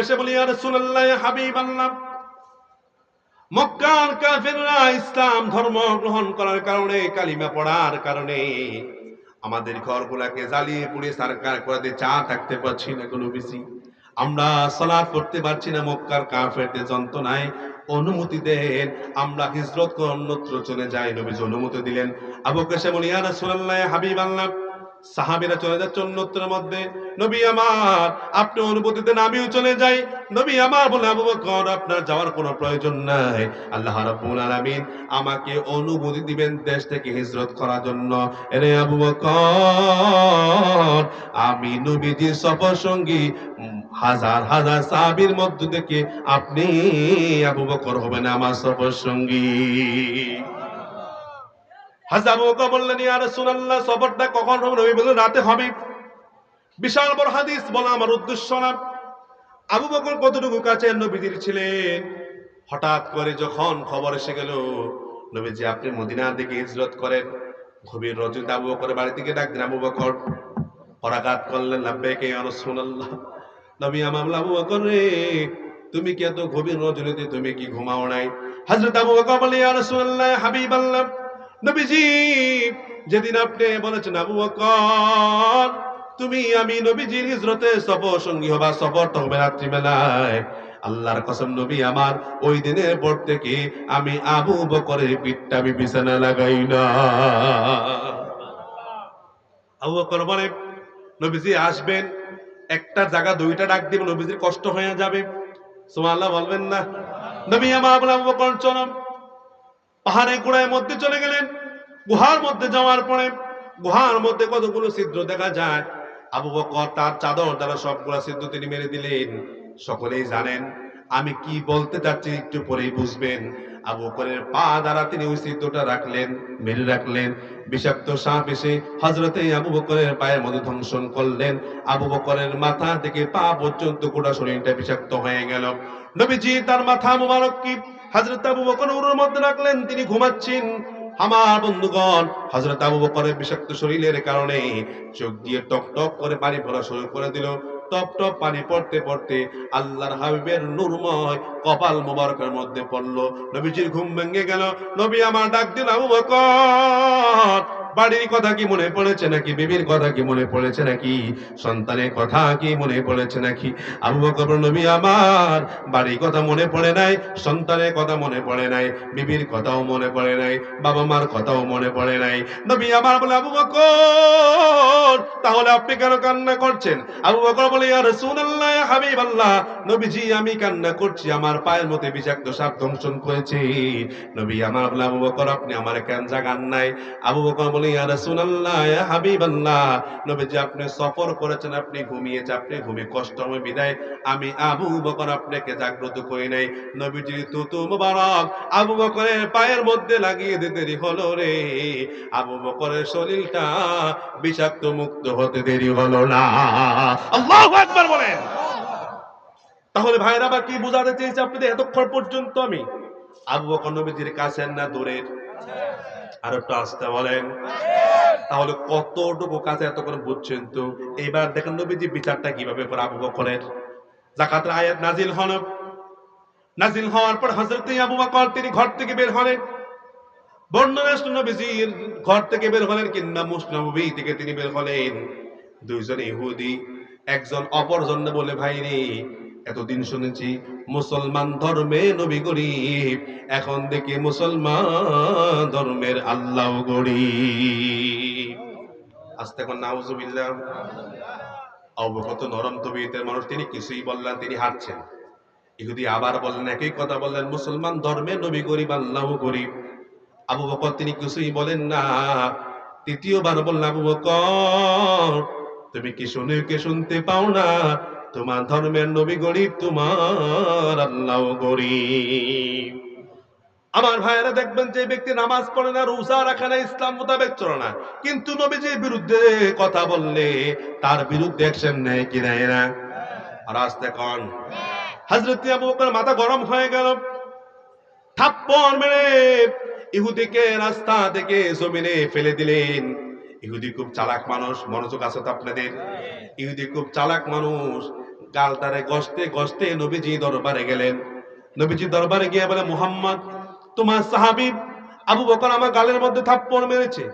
বেশে বলি আর হাবিব আল্লাহ মক্কার ইসলাম ধর্ম গ্রহণ করার কারণে, কালিমা পড়ার কারণে আমাদের ঘরগুলাকে জ্বালিয়ে পুড়ে সরকার করে দিয়ে চা থাকতে পারছি না কোনো বেশি। আমরা সালাত করতে পারছি না, মক্কার কাফেরদের যন্ত্রণায়। অনুমতি দেন আমরা হিজরত করে অন্যত্র চলে যাই। নবীজি অনুমতি দিলেন। আবু কাসেম বলি, ইয়া রাসূলুল্লাহ হাবিব আল্লাহ সাহাবীরা চলে যাচ্ছে অন্যত্রের মধ্যে। নবী আমার, আপনি অনুমতি দেন আমিও চলে যাই। নবী আমার বলে, আবু বকর, আপনার যাওয়ার কোনো প্রয়োজন নাই। আল্লাহ রাব্বুল আলামিন আমাকে অনুমতি দিবেন দেশ থেকে হিজরত করার জন্য। এরে আবু বকর, আমি নবীজির সফর সঙ্গী। হাজার হাজার সাহাবীর মধ্য থেকে আপনি আবু বকর হবেন আমার সফর সঙ্গী। নবী রাতে বিশাল বড় আবু বকর ছিলেন? হঠাৎ করে যখন খবর এসে গেল, নবীজি, আপনি মদিনার দিকে হিজরত করেন। গভীর রজনীতে আবু বকর বাড়ি থেকে ডাক আবু বকর। পরাঘাত করলেন, লাব্বাইকে ইয়া নবী, আমার আবু বকর রে, তুমি কি এত গভীর রজনীতে, তুমি কি ঘুমাও নাই? হযরত আবু বকর বলে ইয়া রাসূলুল্লাহ, হাবিবাল্লাহ। নবীজি, যেদিন আপনি বলেছেন, আবু বকর, তুমি আমি নবীজির হিজরতে সফর সঙ্গী হবা সফরটা হবে রাত্রিবেলায়। আল্লাহর কসম, নবী আমার, ওই দিনের পর থেকে আমি আবু বকরের পিঠটা আমি বিছানা লাগাই না। আবু বকর বলে, নবীজি আসবেন, একটা জায়গা দুইটা ডাক দিব, নবীজির কষ্ট হয়ে যাবে। সুবহানাল্লাহ বলবেন না। নবী আমার আবু বকর চলো পাহাড়ে গোড়ায় মধ্যে চলে গেলেন। গুহার মধ্যে যাওয়ার পরে গুহার মধ্যে কতগুলো ছিদ্র দেখা যায়? আবু বকর তার চাদর দ্বারা সবগুলা ছিদ্র তিনি মেরে দিলেন। সকলেই জানেন, আমি কি বলতে চাচ্ছি একটু পরেই বুঝবেন। আবু বকরের পা দ্বারা তিনি ওই ছিদ্রটা রাখলেন মেরে রাখলেন। বিষাক্ত সাপ এসে হজরতে আবু বকরের পায়ের মধ্যে ধ্বংসন করলেন। আবু বকরের মাথা থেকে পা পর্যন্ত গোটা শরীরটা বিষাক্ত হয়ে গেল। নবীজি তার মাথা মুবারক কি হযরত আবু বকর উরুর মধ্যে রাখলেন, তিনি ঘুমাচ্ছেন। আমার বন্ধুগণ হাজরত আবু বকরের বিষাক্ত শরীরের কারণে চোখ দিয়ে টক টক করে পানি পড়া শুরু করে দিল। টপ টপ পানি পড়তে পড়তে আল্লাহর হাবিবের নূরময় কপাল মোবারকের মধ্যে পড়ল। নবীজির ঘুম ভেঙে গেল। নবী আমার ডাক দিল, আবু বকর বাড়ির কথা কি মনে পড়েছে নাকি? বিবির কথা কি মনে পড়েছে নাকি? সন্তানের কথা কি মনে পড়েছে নাকি? আবু বকর নবী আমার, বাড়ির কথা মনে পড়ে নাই, সন্তানের কথা মনে পড়ে নাই, বিবির কথাও মনে পড়ে নাই, বাবা মার কথাও মনে পড়ে নাই। নবী আমার বলে, আবু বকর, তাহলে আপনি কেন কান্না করছেন? আবু বকর বলে, ইয়া রাসূলুল্লাহ, ইয়া হাবিবাল্লাহ। নবীজি, আমি কান্না করছি, আমার পায়ের মধ্যে বিষাক্ত সাপ দংশন করেছে। নবী আমার বলে, আবু বকর, আপনি আমার কেন জাগান নাই? আবু বকর বলে, ইয়া হাবিবাল্লাহ, নবীজি আপনি সফর করেছেন, আপনি ঘুমিয়েছেন আপনি ঘুমিয়ে কষ্ট হবে, বিদায়। আমি আবু বকর আপনাকে জাগ্রত করি নাই। নবীজি, তুতু মুবারক, আবু বকরের পায়ের মধ্যে লাগিয়ে দিতে দেরি হলো রে। আবু বকরের শরীরটা বিষাক্ত মুক্ত হতে দেরি হলো না। আল্লাহু আকবার বলেন। তাহলে ভাইরা আবার কি বোঝাতে চেয়েছে আপনাদের এতক্ষণ পর্যন্ত আমি? আবু বকর নবীজির কাছে না দূরের? আর একটু আসতে বলেন। তাহলে কতটুকু কাছে এতক্ষণ বুঝছেন তো? দেখেন নবীজি বিচারটা কীভাবে আবু বকরের। জাকাতের আয়াত নাজিল হন নাজিল হওয়ার পর হযরত আবু বকর তিনি ঘর থেকে বের হলেন। বর্ণনা নবীজির ঘর থেকে বের হলেন কিংবা মুসনবী থেকে তিনি বের হলেন। দুইজন ইহুদি, একজন অপরজন বলে, ভাই রে এতদিন শুনেছি, মুসলমান ধর্মে নবী গরিব, এখন দেখি মুসলমান ধর্মের আল্লাহ গরিব। আস্তে এখন নাউজুবিল্লাহ, অবগত নরম তবিয়তের মানুষ, তিনি কিছুই বললেন, তিনি হারছেন ইহুদি আবার বললেন, একই কথা বললেন, মুসলমান ধর্মে নবী গরিব, আল্লাহ গরিব। আবু বকর, তিনি কিছুই বলেন না। তৃতীয়বার বললেন, আবু বকর, তুমি কি শুনে, কে শুনতে পাও না? তোমার ধর্মের নবী গরিব, তোমার আল্লাহ গরিব। আমার ভাইয়েরা দেখবেন যে ব্যক্তি নামাজ পড়ে না, রোজা রাখে না, ইসলাম মোতাবেক চলে না। কিন্তু নবীজির বিরুদ্ধে কথা বললে তার বিরুদ্ধে অ্যাকশন নেয় কি নেয় না? আর আসতে কন হজরত মাথা গরম হয়ে গেল। থাপ্পড় মেরে ইহুদিকে রাস্তা থেকে জমিনে ফেলে দিলেন। ইহুদি খুব চালাক মানুষ, মনোযোগ আছে তো আপনাদের? ইহুদি খুব চালাক মানুষ। গালটারে গসতে গসতে নবীজি দরবারে গেলেন। নবীজি দরবারে গিয়ে বলে, মুহাম্মদ, তোমার সাহাবী আবু বকর আমার গালের মধ্যে থাপ্পড় মেরেছে।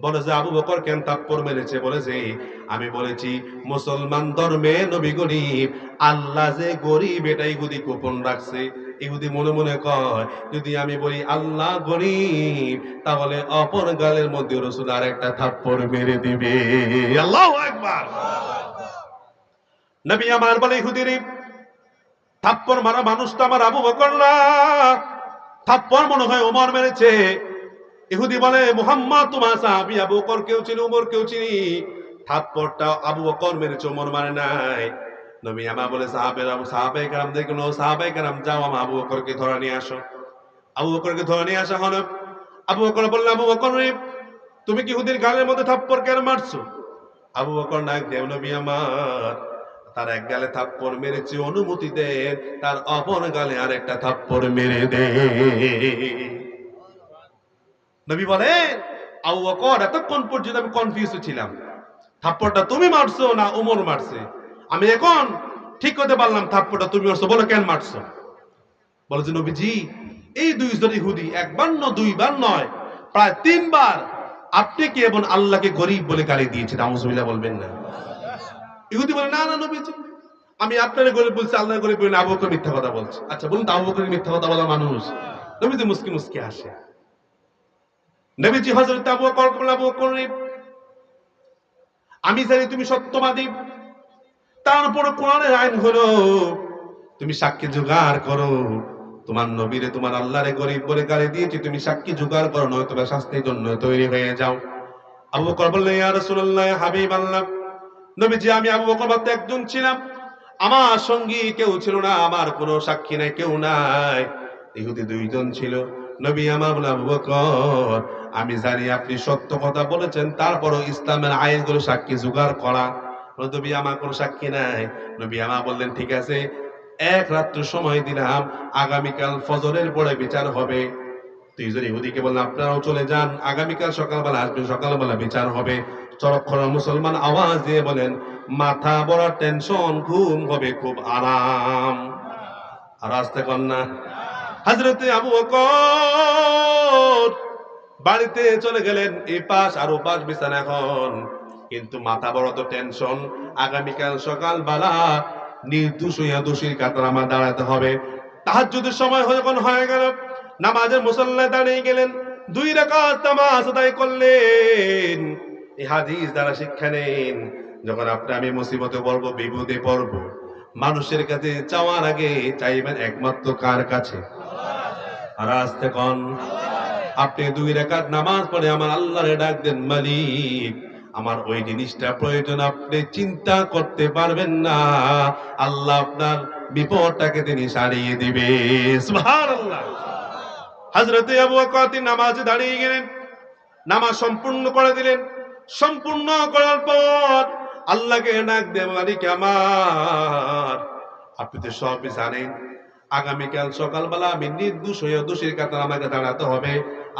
বলে, যে আবু বকর কেন থাপ্পড় মেরেছে? বলে, যে আমি বলেছি, মুসলমান ধর্মে নবী গরিব, আল্লাহ যে গরিব এটা ইহুদি গোপন রাখছে। ইহুদি মনে মনে কয়, যদি আমি বলি আল্লাহ গরিব, তাহলে অপর গালের মধ্যে রসুল আর একটা থাপ্পড় মেরে দিবে। আল্লাহ একবার নবী আমার বলে ইহুদির থাপ্পড় মারা মানুষ তো আমার আবু বকর না। থাপ্পড় মনে হয় ওমর মেরেছে। ইহুদি বলে, মুহাম্মদ, তোমার সাহাবি আবু বকর কেউ চিনি উমর কেউ চিনি। থাপ্পরটা আবু বকর মেরেছে, ওমর মানে নাই। নবী আমা বলে, সাহাবের আবু সাহাবে কারাম দেখুন ও সাহাবে কারাম, যাও আমা আবু বকরকে ধরে নিয়ে আসো। আবু বকরকে ধরে নিয়ে আসা হলো। আবু বকর বললে, আবু বকর, তুমি কি হুদির গালের মধ্যে থাপ্পর কেন মারছো? আবু বকর নাক দেব নবী আমার তার এক গালে থাপ্পড় মেরেছে অনুমতি দে, তার অপর গালে আর একটা থাপ্পড় মেরে দে। নবী বলেন, আবু বকর, এতক্ষণ পর্যন্ত আমি কনফিউজ ছিলাম। থাপ্পড়টা তুমি মারছো না উমর মারছে? আমি এখন ঠিক করতে পারলাম থাপ্পড়টা তুমি মারছো, বলো কেন মারছো? বলে যে নবীজি, এই দুই দুইজন ইহুদি একবার নয় দুইবার নয়, প্রায় তিনবার আপনি কি এবং আল্লাহকে গরিব বলে গালি দিয়েছেন? আউজুবিল্লাহ বলবেন না। ইহুদি বলে, না না নবীজি আমি আপনার গরিব বলছি আল্লাহ গরিব বলে, আবু বকর মিথ্যা কথা বলছে। আচ্ছা বলুন তো, আবু বকর মিথ্যা কথা বলা মানুষ। নবীজি মুসকি মুসকি আসে নবীজি হযরত আবু বকর আবু বকর, আমি জানি তুমি সত্যবাদী। তারপর কোরআনের আইন হলো, তুমি সাক্ষী জোগাড় করো। তোমার নবীরে, তোমার আল্লাহরে গরিব বলে গালি দিয়েছি, তুমি সাক্ষী জোগাড় করো নয়তো বা শাস্তির জন্য তৈরি হয়ে যাও। আবু বকর বললেন, ইয়া রাসূলুল্লাহ হাবিব আল্লাহ নবীজি, আমি আবু বকর মাত্র একজন ছিলাম। আমার সঙ্গী কেউ ছিল না, আমার কোনো সাক্ষী নাই, কেউ নাই। ইহুদি দুইজন ছিল। নবী আমার আবু বকর, আমি জানি আপনি সত্য কথা বলেছেন, তারপরও ইসলামের আইনগুলো সাক্ষী জোগাড় করা। নবী আমার কোনো সাক্ষী নাই। নবী আমার বললেন, ঠিক আছে, এক রাত্র সময় দিলাম, আগামীকাল ফজরের পরে বিচার হবে। দুইজন ইহুদিকে বললেন, আপনারাও চলে যান, আগামীকাল সকালবেলা আসবেন, সকালবেলা বিচার হবে। চরক্ষরা মুসলমান আওয়াজ দিয়ে বলেন, মাথা বড় টেনশন, ঘুম হবে খুব আরাম। আর আসতে কন্যা হাজরতে আবু বাড়িতে চলে গেলেন এই পাশ আর পাশ বিছানা এখন। কিন্তু মাথা বড় তো টেনশন, আগামীকাল সকালবেলা নির্দোষ হইয়া দোষীর কাতার আমার দাঁড়াতে হবে। তাহার যদি সময় যখন হয়ে গেল, নামাজের মুসল্লায় দাঁড়িয়ে গেলেন, দুই রাকাত নামাজ আদায় করলেন। এই হাদিস দ্বারা শিক্ষা নেন, যখন আপনি আমি মুসিবতে পড়ব, বিপদে পড়ব, মানুষের কাছে চাওয়ার আগে চাইবেন একমাত্র কার কাছে? আর আসতে কন আপনি দুই রেখাত নামাজ পড়ে আমার আল্লাহরে ডাক দেন, মালিক, আমার ওই জিনিসটা প্রয়োজন, আপনি চিন্তা করতে পারবেন না, আল্লাহ আপনার বিপদটাকে তিনি সারিয়ে দিবে। হযরতে আবু তিনি নামাজে দাঁড়িয়ে গেলেন, নামাজ সম্পূর্ণ করে দিলেন সম্পূর্ণ করার পর আল্লাহকে ডাক দেব মালিক আপনি তো সবই জানেন। আগামীকাল সকালবেলা আমি নির্দোষ হয়ে দোষীর কাতার আমাকে দাঁড়াতে হবে।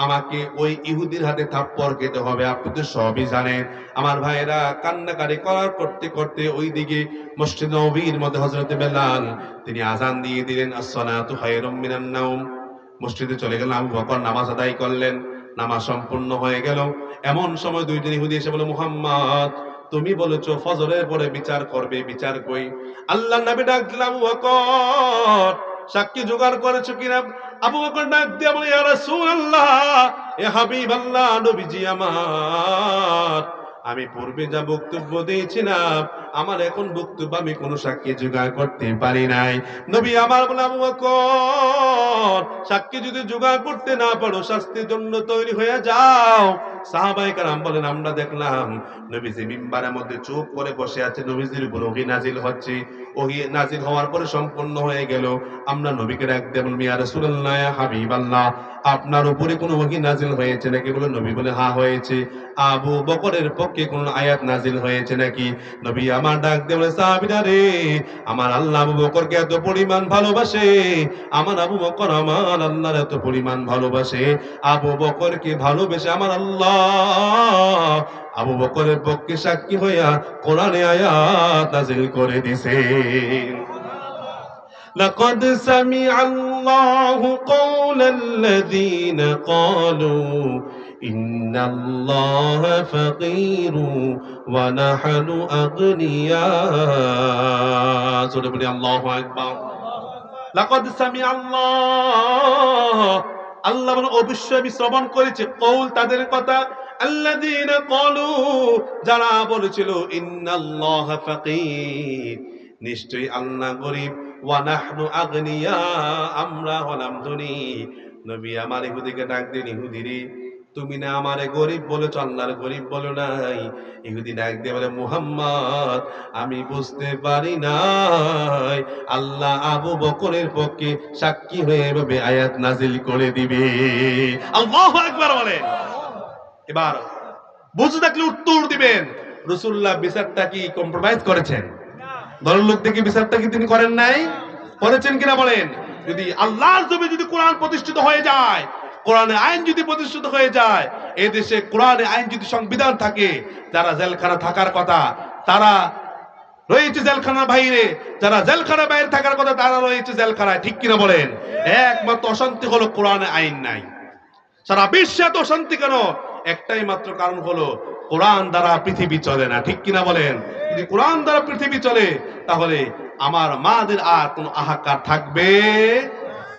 আমাকে ওই ইহুদির হাতে থাপ্পড় খেতে হবে, আপনি তো সবই জানেন। আমার ভাইরা কান্নাকারি করার করতে করতে ওই দিকে মসজিদ নবীর মধ্যে হজরত বেলাল, তিনি আজান দিয়ে দিলেন, আসসালাতু খায়রুম মিনান মসজিদে চলে গেলাম বকর নামাজ আদায় করলেন। নামাজ সম্পূর্ণ হয়ে গেল। এমন সময় দুইজন ইহুদি এসে বলে, মুহাম্মদ, তুমি বলেছ ফজরের পরে বিচার করবে, বিচার কই? আল্লাহ নবী ডাক দিলাম আবু বকর, সাক্ষী জোগাড় করেছ কিনা? আবু বকর ডাক দিয়ে বলে, ইয়া রাসূলুল্লাহ, এ হাবিবাল্লাহ, নবীজি আমার। আমি পূর্বে যা বক্তব্য দিয়েছিলাম, আমার এখন বক্তব্য আমি কোনো সাক্ষী জোগাড় করতে পারি নাই। নবী আমার বলে, আবু বকর, সাক্ষী যদি জোগাড় করতে না পারো, শাস্তির জন্য তৈরি হয়ে যাও। সাহাবাই কারাম বলেন, আমরা দেখলাম নবীজি মিম্বারের মধ্যে চুপ করে বসে আছে, নবীজির উপর ওহি নাজিল হচ্ছে। ওহি নাজিল হওয়ার পরে সম্পূর্ণ হয়ে গেল। আমরা নবীকে ডাক দেব মিয়া রাসূলুল্লাহ ইয়া হাবিবাল্লাহ। আপনার উপরে কোনো ওহি নাজিল হয়েছে নাকি বলে নবী বলে হ্যাঁ হয়েছে আবু বকরের পক্ষে কোন আয়াত নাজিল হয়েছে নাকি নবী আমার ডাক দিয়ে বলে সাহাবীরা রে আমার আল্লাহ আবু বকরকে এত পরিমাণ ভালোবাসে আমার আবু বকর আমার আল্লাহর এত পরিমাণ ভালোবাসে আবু বকরকে ভালোবেসে আমার আল্লাহ আবু বকরের পক্ষে সাক্ষী হইয়া কোরআনে আয়াত নাজিল করে দিছে لقد سمع الله قول الذين قالوا إن الله فقير ونحن أغنياء سورة بني الله أكبر لقد سمع الله আল্লাহ বলে অবশ্যই আমি শ্রবণ করেছি কৌল তাদের কথা আল্লাযীনা ক্বালু যারা বলেছিল ইন্নাল্লাহ ফাকীর নিশ্চয়ই আল্লাহ গরিব। ওয়া নাহনু আগনিয়া, আমরা হলাম ধনী। নবী আমার ইহুদিকে ডাক দিন ইহুদিরে তুমি না আমারে গরিব বলেছ? আল্লাহর গরিব বলো নাই? ইহুদি ডাক দিয়ে বলে, মুহাম্মদ, আমি বুঝতে পারি নাই। আল্লাহ আবু বকরের পক্ষে সাক্ষী হয়ে এভাবে আয়াত নাজিল করে দিবে। আকবার বলেন এবার বুঝে থাকলে উত্তর দিবেন। রসুল্লাহ বিচারটা কি কম্প্রোমাইজ করেছেন? দলের লোক থেকে বিচারটা কি তিনি করেন নাই? করেছেন কিনা বলেন? যদি আল্লাহর জমি যদি কোরআন প্রতিষ্ঠিত হয়ে যায় কোরআনে আইন যদি প্রতিষ্ঠিত হয়ে যায় এই দেশে কোরআনে আইন যদি সংবিধান থাকে, যারা জেলখানা থাকার কথা, তারা রয়েছে জেলখানার বাইরে। যারা জেলখানার বাইরে থাকার কথা, তারা রয়েছে জেলখানায়। ঠিক কিনা বলেন? একমাত্র অশান্তি হলো কোরআনে আইন নাই। সারা বিশ্বে এত শান্তি কেন? একটাই মাত্র কারণ হলো, কোরআন দ্বারা পৃথিবী চলে না। ঠিক কিনা বলেন? যদি কোরআন দ্বারা পৃথিবী চলে তাহলে আমার মাদের আর কোনো আহাকার থাকবে?